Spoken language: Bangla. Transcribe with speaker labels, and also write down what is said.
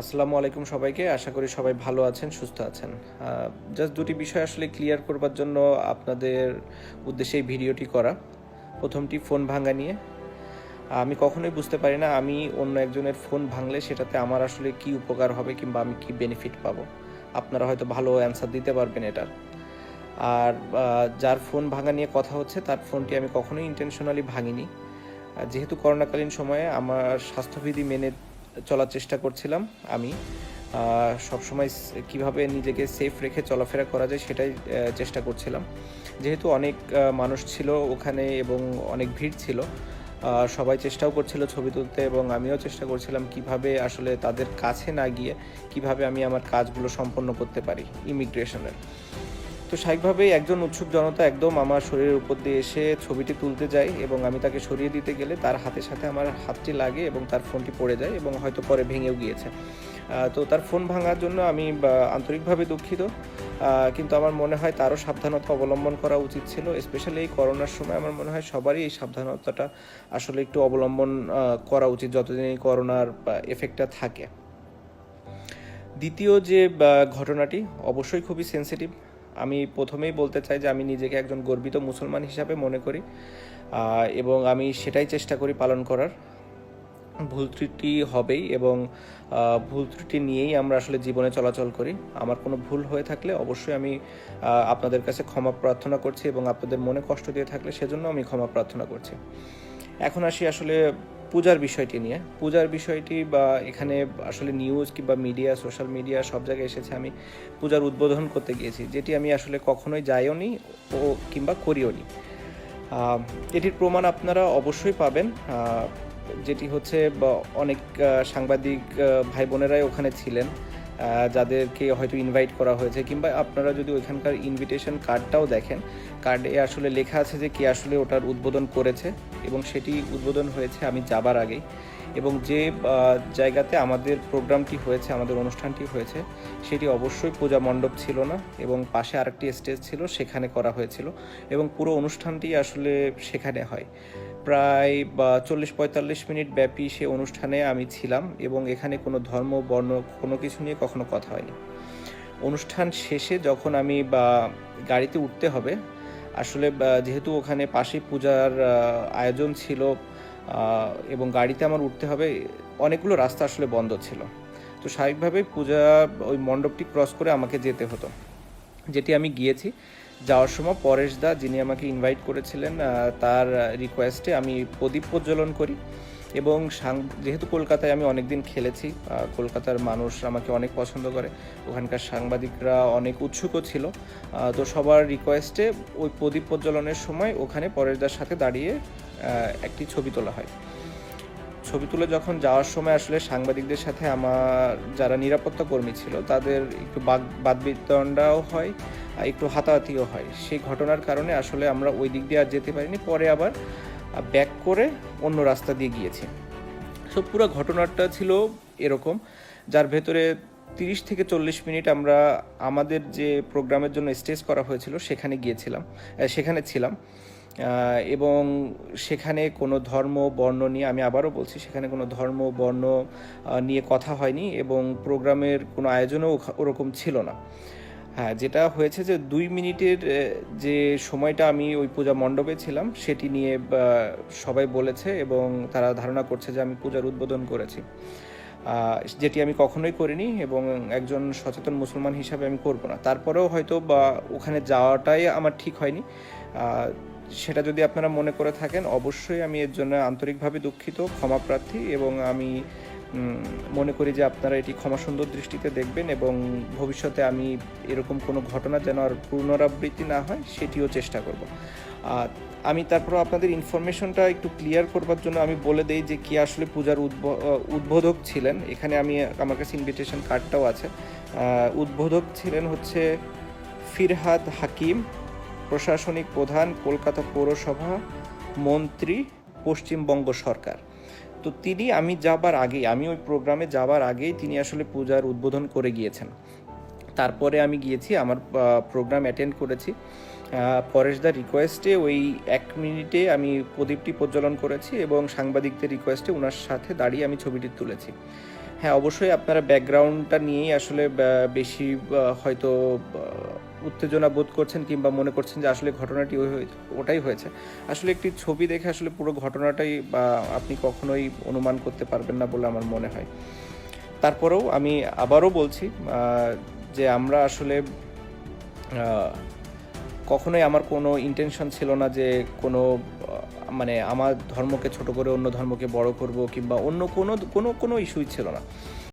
Speaker 1: আসসালামু আলাইকুম সবাইকে। আশা করি সবাই ভালো আছেন, সুস্থ আছেন। জাস্ট দুটি বিষয় আসলে ক্লিয়ার করবার জন্য আপনাদের উদ্দেশ্যে এই ভিডিওটি করা। প্রথমটি ফোন ভাঙা নিয়ে। আমি কখনোই বুঝতে পারি না আমি অন্য একজনের ফোন ভাঙলে সেটাতে আমার আসলে কি উপকার হবে কিংবা আমি কি বেনিফিট পাবো। আপনারা হয়তো ভালো অ্যান্সার দিতে পারবেন এটার। আর যার ফোন ভাঙা নিয়ে কথা হচ্ছে তার ফোনটি আমি কখনোই ইন্টেনশনালি ভাঙিনি। যেহেতু করোনাকালীন সময়ে আমার স্বাস্থ্যবিধি মেনে চলার চেষ্টা করছিলাম আমি। সবসময় কীভাবে নিজেকে সেফ রেখে চলাফেরা করা যায় সেটাই চেষ্টা করছিলাম। যেহেতু অনেক মানুষ ছিল ওখানে এবং অনেক ভিড় ছিল সবাই চেষ্টাও করছিল ছবি তুলতে এবং আমিও চেষ্টা করছিলাম কীভাবে আসলে তাদের কাছে না গিয়ে কীভাবে আমি আমার কাজগুলো সম্পন্ন করতে পারি ইমিগ্রেশনের। তো স্বাভাবিকভাবেই একজন উৎসুক জনতা একদম আমার শরীরের উপর দিয়ে এসে ছবিটি তুলতে যায় এবং আমি তাকে সরিয়ে দিতে গেলে তার হাতের সাথে আমার হাতটি লাগে এবং তার ফোনটি পড়ে যায় এবং হয়তো পরে ভেঙেও গিয়েছে। তো তার ফোন ভাঙার জন্য আমি আন্তরিকভাবে দুঃখিত। কিন্তু আমার মনে হয় তারও সাবধানতা অবলম্বন করা উচিত ছিল। স্পেশালি এই করোনার সময় আমার মনে হয় সবারই এই সাবধানতাটা আসলে একটু অবলম্বন করা উচিত যতদিন এই করোনার এফেক্টটা থাকে। দ্বিতীয় যে ঘটনাটি অবশ্যই খুবই সেন্সিটিভ আমি প্রথমেই বলতে চাই যে আমি নিজেকে একজন গর্বিত মুসলমান হিসাবে মনে করি এবং আমি সেটাই চেষ্টা করি পালন করার। ভুল ত্রুটি হবেই এবং ভুল ত্রুটি নিয়েই আমরা আসলে জীবনে চলাচল করি। আমার কোনো ভুল হয়ে থাকলে অবশ্যই আমি আপনাদের কাছে ক্ষমা প্রার্থনা করছি এবং আপনাদের মনে কষ্ট দিয়ে থাকলে সেজন্য আমি ক্ষমা প্রার্থনা করছি। এখন আসি আসলে পূজার বিষয়টি নিয়ে। পূজার বিষয়টি বা এখানে আসলে নিউজ কিংবা মিডিয়া সোশ্যাল মিডিয়া সব জায়গায় এসেছে। আমি পূজার উদ্বোধন করতে গিয়েছি, যেটি আমি আসলে কখনোই যাইও নি ও কিংবা করিও নি। এটির প্রমাণ আপনারা অবশ্যই পাবেন। যেটি হচ্ছে অনেক সাংবাদিক ভাই বোনেরাই ওখানে ছিলেন। যাদেরকে হয়তো ইনভাইট করা হয়েছে, কিংবা আপনারা যদি ওইখানকার ইনভিটেশন কার্ডটাও দেখেন কার্ডে আসলে লেখা আছে যে কে আসলে ওটার উদ্বোধন করেছে, এবং সেটি উদ্বোধন হয়েছে আমি যাবার আগেই। এবং যে জায়গাতে আমাদের প্রোগ্রামটি হয়েছে, আমাদের অনুষ্ঠানটি হয়েছে, সেটি অবশ্যই পূজা মণ্ডপ ছিল না, এবং পাশে আরেকটি স্টেজ ছিল, সেখানে করা হয়েছিল, এবং পুরো অনুষ্ঠানটি আসলে সেখানে হয়। প্রায় চল্লিশ পঁয়তাল্লিশ মিনিট ব্যাপী সে অনুষ্ঠানে আমি ছিলাম এবং এখানে কোনো ধর্ম, বর্ণ, কোনো কিছু নিয়ে কখনো কথা হয়নি। অনুষ্ঠান শেষে যখন আমি, বা গাড়িতে উঠতে হবে, আসলে যেহেতু ওখানে পাশে পূজার আয়োজন ছিল এবং গাড়িতে আমার উঠতে হবে, অনেকগুলো রাস্তা আসলে বন্ধ ছিল। তো স্বাভাবিকভাবে পূজা ওই মণ্ডপটি ক্রস করে আমাকে যেতে হতো। যেটি আমি গিয়েছি যাওয়ার সময় পরেশ দা যিনি আমাকে ইনভাইট করেছিলেন তার রিকোয়েস্টে আমি প্রদীপ প্রজ্বলন করি। এবং যেহেতু কলকাতায় আমি অনেকদিন খেলেছি কলকাতার মানুষ আমাকে অনেক পছন্দ করে। ওখানকার সাংবাদিকরা অনেক উৎসুকও ছিল। তো সবার রিকোয়েস্টে ওই প্রদীপ প্রজ্বলনের সময় ওখানে পরেশদার সাথে দাঁড়িয়ে একটি ছবি তোলা হয়। ছবি তুলে যখন যাওয়ার সময় আসলে সাংবাদিকদের সাথে আমার যারা নিরাপত্তা কর্মী ছিল, তাদের একটু বাদ বাদবিতণ্ডাও হয় একটু হাতাহাতিও হয়। সেই ঘটনার কারণে আসলে আমরা ওই দিক দিয়ে আর যেতে পারিনি। পরে আবার ব্যাক করে অন্য রাস্তা দিয়ে গিয়েছি। সো পুরো ঘটনাটা ছিল এরকম, যার ভেতরে তিরিশ থেকে চল্লিশ মিনিট আমরা আমাদের যে প্রোগ্রামের জন্য স্টেজ করা হয়েছিল, সেখানে গিয়েছিলাম সেখানে ছিলাম। এবং সেখানে কোনো ধর্ম, বর্ণ নিয়ে, আমি আবারও বলছি, সেখানে কোনো ধর্ম, বর্ণ নিয়ে কথা হয়নি এবং প্রোগ্রামের কোনো আয়োজনও ওরকম ছিল না। হ্যাঁ যেটা হয়েছে যে দুই মিনিটের যে সময়টা আমি ওই পূজা মণ্ডপে ছিলাম, সেটি নিয়ে সবাই বলেছে এবং তারা ধারণা করছে যে আমি পূজার উদ্বোধন করেছি। যেটি আমি কখনোই করিনি এবং একজন সচেতন মুসলমান হিসাবে আমি করব না। তারপরেও হয়তো বা ওখানে যাওয়াটাই আমার ঠিক হয়নি। সেটা যদি আপনারা মনে করে থাকেন, অবশ্যই আমি এর জন্য আন্তরিকভাবে দুঃখিত, ক্ষমা প্রার্থী এবং আমি মনে করি যে আপনারা এটি ক্ষমা সুন্দর দৃষ্টিতে দেখবেন এবং ভবিষ্যতে আমি এরকম কোনো ঘটনা যেন আর পুনরাবৃত্তি না হয়, সেটিও চেষ্টা করব। আর আমি তারপর আপনাদের ইনফরমেশনটা একটু ক্লিয়ার করবার জন্য আমি বলে দেই যে কি আসলে পূজার উদ্ব- উদ্বোধক ছিলেন। এখানে আমি আমার কাছে ইনভিটেশন কার্ডটাও আছে। উদ্বোধক ছিলেন হচ্ছে ফিরহাদ হাকিম। প্রশাসনিক প্রধান, কলকাতা পৌরসভা মন্ত্রী, পশ্চিমবঙ্গ সরকার। তো তিনি, আমি যাবার আগেই, আমি ওই প্রোগ্রামে যাবার আগেই তিনি আসলে পূজার উদ্বোধন করে গিয়েছেন। তারপরে আমি গিয়েছি, আমার প্রোগ্রাম অ্যাটেন্ড করেছি। পরেশদার রিকোয়েস্টে ওই এক মিনিটে আমি প্রদীপটি প্রজ্বলন করেছি এবং সাংবাদিকদের রিকোয়েস্টে ওনার সাথে দাঁড়িয়ে আমি ছবিটি তুলেছি। হ্যাঁ অবশ্যই আপনারা ব্যাকগ্রাউন্ডটা নিয়েই আসলে বেশি হয়তো উত্তেজনা বোধ করছেন কিংবা মনে করছেন যে আসলে ঘটনাটি ওই ওটাই হয়েছে। আসলে একটি ছবি দেখে আসলে পুরো ঘটনাটাই, বা আপনি কখনোই অনুমান করতে পারবেন না বলে আমার মনে হয়। তারপরেও আমি আবারও বলছি যে আমরা আসলে কখনোই আমার কোনো ইন্টেনশন ছিল না যে কোনো মানে আমার ধর্মকে ছোট করে অন্য ধর্মকে বড় করব কিংবা অন্য কোনো কোনো কোনো ইস্যুই ছিল না।